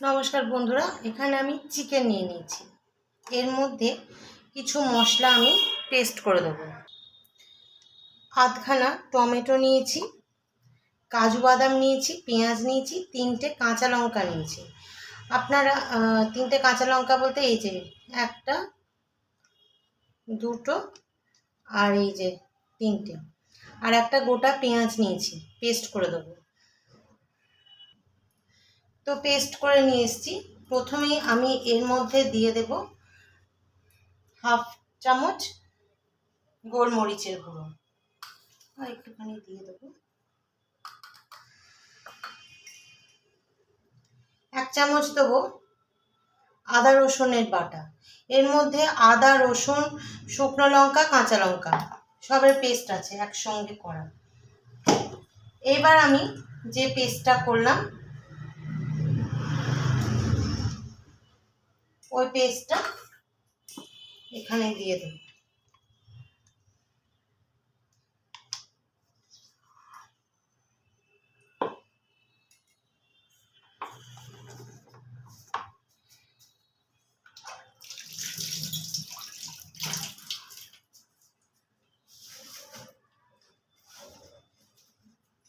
নমস্কার বন্ধুরা, এখানে আমি চিকেন নিয়ে নিয়েছি। এর মধ্যে কিছু মশলা আমি পেস্ট করে দেবো। আধখানা টমেটো নিয়েছি, কাজু বাদাম নিয়েছি, পেঁয়াজ নিয়েছি, তিনটে কাঁচা লঙ্কা নিয়েছি। আপনারা তিনটে কাঁচা লঙ্কা বলতে এই যে একটা, দুটো, আর এই যে তিনটে। আর একটা গোটা পেঁয়াজ নিয়েছি পেস্ট করে দেবো। তো পেস্ট করে নিয়ে এসেছি। প্রথমেই আমি এর মধ্যে দিয়ে দেব হাফ চামচ গোলমরিচের গুঁড়ো। একটুখানি দিয়ে দেবো। এক চামচ দেবো আদা রসুনের বাটা। এর মধ্যে আদা, রসুন, শুকনো লঙ্কা, কাঁচা লঙ্কা সবের পেস্ট আছে একসঙ্গে করা। এবার আমি যে পেস্টটা করলাম ওই পেস্টটা এখানে দিয়ে দেব।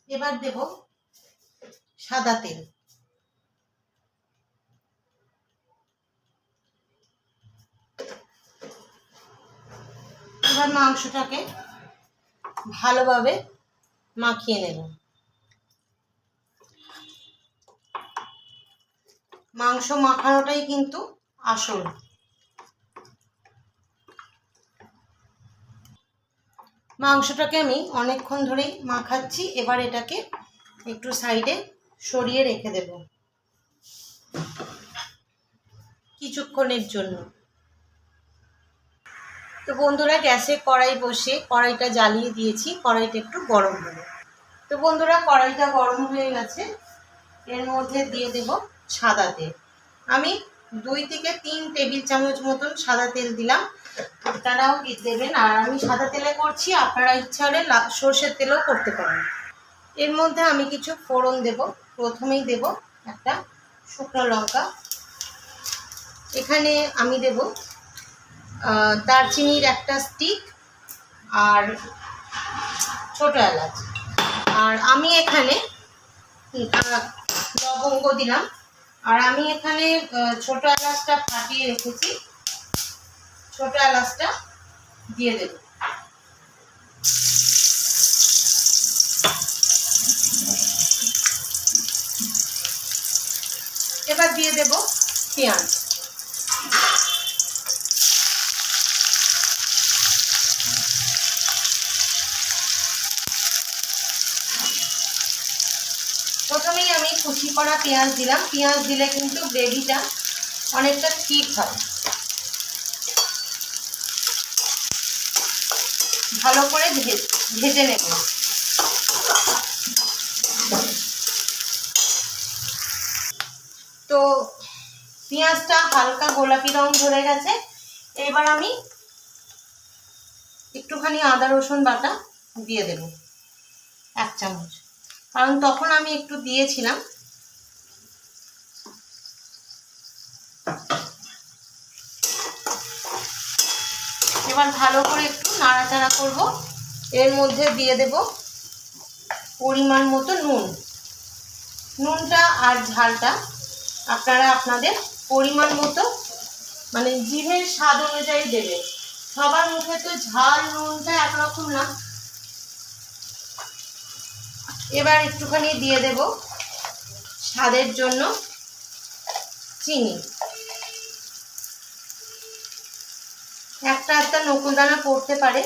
এবার দেব সাদা তেল। এবার মাংসটাকে ভালোভাবে মাখিয়ে নেব। মাংস মাখানোটাই কিন্তু আসল। মাংসটাকে আমি অনেকক্ষণ ধরেই মাখাচ্ছি, এবার এটাকে একটু সাইডে সরিয়ে রেখে দেব। কিছুক্ষণের জন্য। তো বন্ধুরা, গ্যাসে কড়াই বসে কড়াইটা জ্বালিয়ে দিয়েছি। কড়াইটা একটু গরম হবে তো বন্ধুরা, কড়াইটা গরম হয়ে গেছে। এর মধ্যে দিয়ে দেব সাদা তেল। আমি দুই থেকে তিন টেবিল চামচ মতন সাদা তেল দিলাম। আপনারাও দেবেন। আর আমি সাদা তেলে করছি। আপনারা ইচ্ছা হলে সর্ষের তেলও করতে পারেন। এর মধ্যে আমি কিছু ফোড়ন দেব। প্রথমেই দেব একটা শুকনো লঙ্কা। এখানে আমি দেব দারচিনির একটা স্টিক আর ছোট এলাচ। আর আমি এখানে লবঙ্গ দিলাম। আর আমি এখানে ছোট এলাচটা ফাটিয়ে রেখেছি। ছোট এলাচটা দিয়ে দেব। এবার দিয়ে দেব পেঁয়াজ প্রথমেই আমি কুচি করা পেঁয়াজ দিলাম। পেঁয়াজ দিলে কিন্তু গ্রেভিটা অনেকটা ঠিক হয় ভালো করে ভেজে নেব। তো পেঁয়াজটা হালকা গোলাপি রং ধরে গেছে। এবার আমি একটুখানি আদা, রসুন বাটা দিয়ে দেব, এক চামচ। কারণ তখন আমি একটু দিয়েছিলাম। এবার ভালো করে একটু নাড়াচাড়া করব। এর মধ্যে দিয়ে দেব পরিমাণ মতো নুন। নুনটা আর ঝালটা আপনারা আপনাদের পরিমাণ মতো মানে জিভের স্বাদ অনুযায়ী দেবে সবার মুখে তো ঝাল, নুনটা একরকম না। এবার একটুখানি দিয়ে দেব স্বাদের জন্য চিনি। একটা একটা নকুলদানা পড়তে পারে,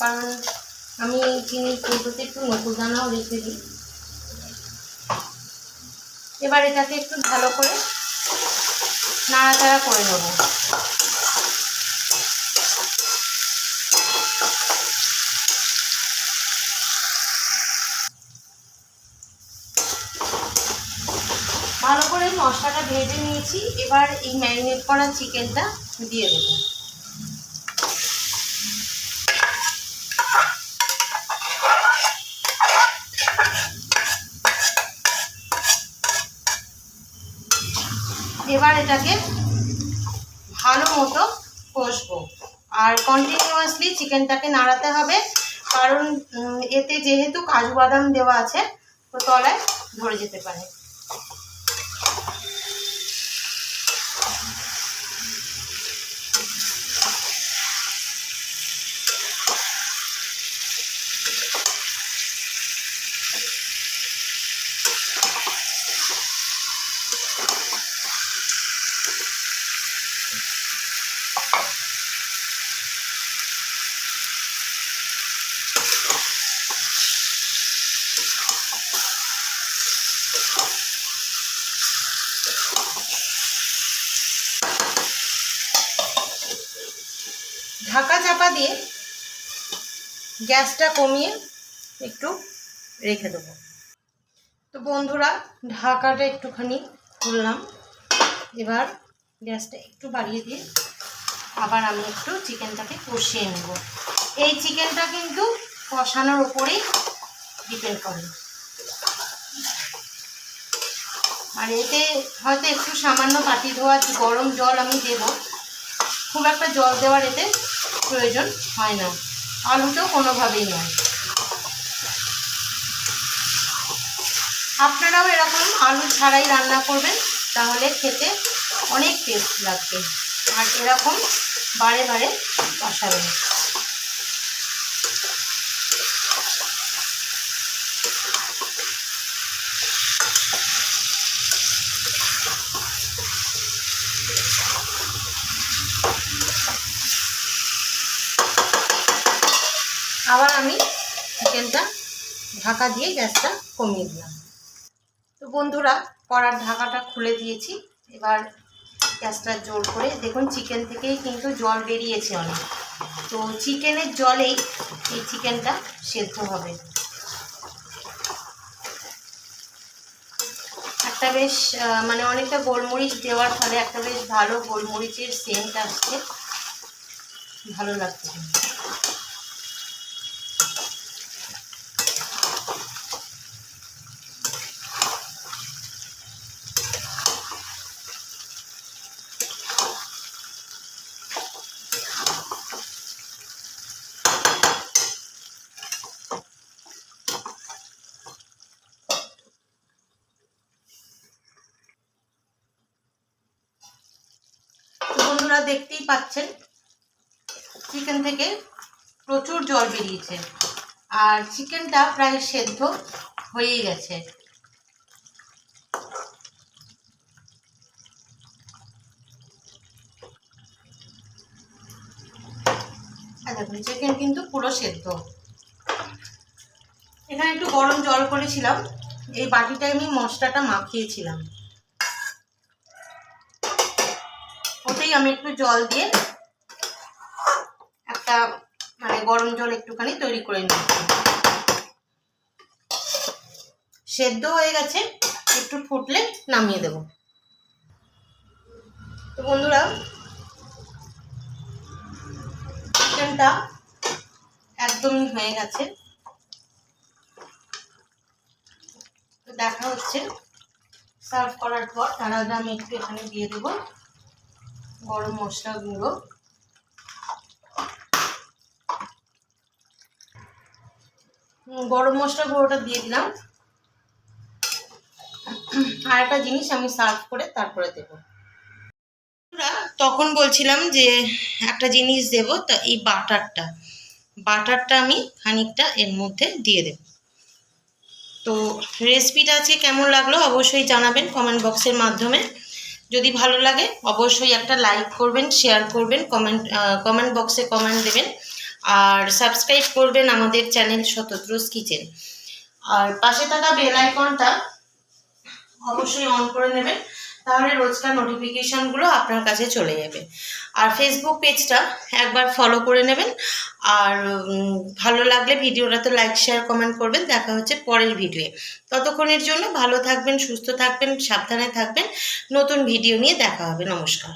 কারণ আমি চিনি কৌটোতে একটু নকুলদানাও রেখে দিই। এবার এটাকে একটু ভালো করে নাড়াচাড়া করে নেব। ভালো করে মশলাটা ভেজে নিয়েছি, এবার এই ম্যারিনেট করা চিকেনটা দিয়ে দেবো। এবার এটাকে ভালো মতো কষবো। আর কন্টিনিউয়াসলি চিকেনটাকে নাড়াতে হবে, কারণ এতে যেহেতু কাজু বাদাম দেওয়া আছে, তো তলায় ধরে যেতে পারে। ঢাকা চাপা দিয়ে গ্যাসটা কমিয়ে একটু রেখে দেবো। তো বন্ধুরা, ঢাকাটা একটুখানি খুললাম। এবার গ্যাসটা একটু বাড়িয়ে দিয়ে আবার আমি একটু চিকেনটাকে কষিয়ে নেব। এই চিকেনটা কিন্তু কষানোর ওপরেই ডিপেন্ড করে। আর এতে হয়তো একটু সামান্য পাটি ধোয়া, গরম জল আমি দেব। খুব একটা জল দেওয়ার এতে প্রয়োজন হয় না। আলুটাও কোনোভাবেই নয়। আপনারাও এরকম আলু ছাড়াই রান্না করবেন, তাহলে খেতে অনেক টেস্ট লাগবে। আর এরকম বারে বারে কষাবেন। আবার আমি চিকেনটা ঢাকা দিয়ে গ্যাসটা কমিয়ে দিলাম। তো বন্ধুরা, কড়ার ঢাকাটা খুলে দিয়েছি। এবার গ্যাসটা জোর করে দেখুন, চিকেন থেকেই কিন্তু জল বেরিয়েছে অনেক। তো চিকেনের জলেই এই চিকেনটা সেদ্ধ হবে। একটা বেশ মানে অনেকটা গোলমরিচ দেওয়ার ফলে একটা বেশ ভালো গোলমরিচের সেন্ট আসছে। ভালো লাগছে তো বন্ধুরা দেখতেই পাচ্ছেন। চিকেন থেকে প্রচুর জল বেরিয়েছে। আর চিকেনটা প্রায় সেদ্ধ হয়েই গেছে। দেখুন, চিকেন কিন্তু পুরো সেদ্ধ। এখানে একটু গরম জল করেছিলাম। এই বাটিটায় আমি মশলাটা মাখিয়েছিলাম। ওতেই আমি একটু জল দিয়ে একটা মানে গরম জল একটুখানি তৈরি করে নিচ্ছি সেদ্ধ হয়ে গেছে, একটু ফুটলে নামিয়ে দেব। তো বন্ধুরা, চিকেনটা একদমই হয়ে গেছে। দেখা হচ্ছে। সার্ভ করার পর তার আমি একটু এখানে দিয়ে দেবো। গরম মশলা গুঁড়ো গরম মশলা গুঁড়োটা দিয়ে দিলাম। আর একটা জিনিস আমি সার্ভ করে তারপরে দেব। তখন বলছিলাম যে একটা জিনিস দেব, তা এই বাটারটা। বাটারটা আমি খানিকটা এর মধ্যে দিয়ে দেব। তো রেসিপিটা আজকে কেমন লাগল অবশ্যই জানাবেন কমেন্ট বক্সের মাধ্যমে। যদি ভালো লাগে, অবশ্যই একটা লাইক করবেন শেয়ার করবেন কমেন্ট কমেন্ট বক্সে কমেন্ট দেবেন। আর সাবস্ক্রাইব করবেন আমাদের চ্যানেল শতদ্রুস কিচেন আর পাশে থাকা বেল আইকনটা অবশ্যই অন করে নেবেন। তাহলে রোজকার নোটিফিকেশানগুলো আপনার কাছে চলে যাবে। আর ফেসবুক পেজটা একবার ফলো করে নেবেন। আর ভালো লাগলে ভিডিওটা তো লাইক শেয়ার কমেন্ট করবেন। দেখা হচ্ছে পরের ভিডিওয়ে ততক্ষণের জন্য ভালো থাকবেন, সুস্থ থাকবেন, সাবধানে থাকবেন। নতুন ভিডিও নিয়ে দেখা হবে। নমস্কার।